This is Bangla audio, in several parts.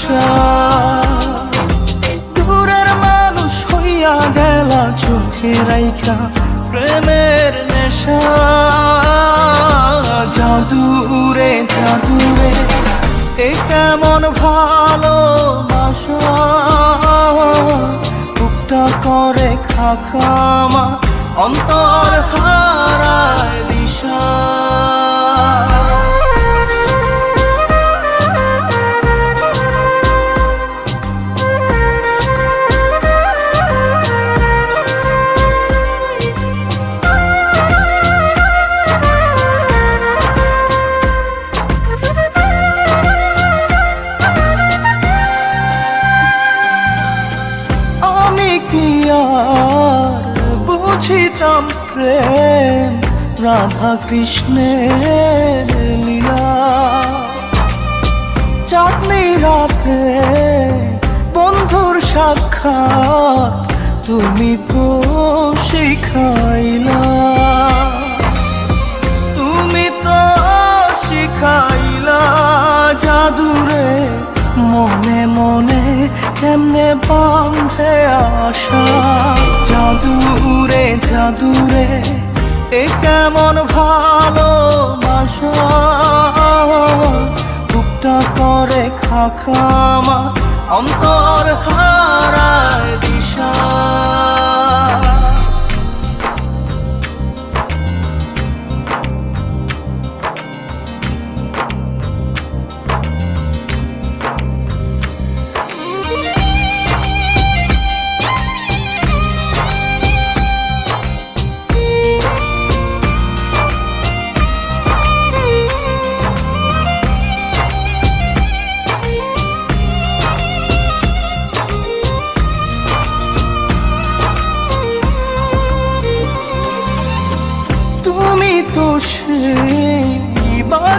দিশা দূরের মানুষ হইয়া গেলা চোখে রাইখা প্রেমের নেশা। জাদুরে জাদুরে, এ কেমন ভালোবাসা। বুকটা করে খাখামা, অন্তর হারায় দিশা। বুঝিতাম প্রেম, রাধা কৃষ্ণের লীলা। চাঁদনি রাতে বন্ধুর সাক্ষাৎ তুমি তো শিখাইলা। তুমি তো শিখাইলা জাদুরে মনে মনে কেমনে বাঁধে আশা? জাদুরে জাদুরে এ কেমন ভালোবাসা? বুকটা করে খাখামা অন্তর হারায় দিশা।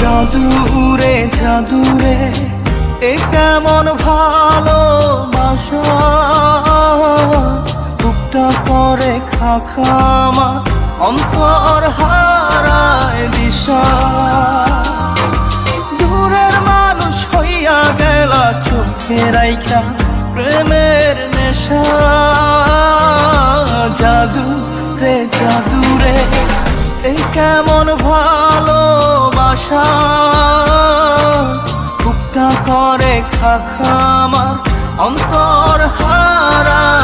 জাদুরে জাদুরে, এ কেমন ভালোবাসা? বুকটা করে খাখামা অন্তর হারায় দিশা। দূরের মানুষ হইয়া গেলা চোখে রাইখা প্রেমের নেশা। জাদু রে জাদু রে এই কেমন ভালোবাসা করে আমার অন্তর দিশা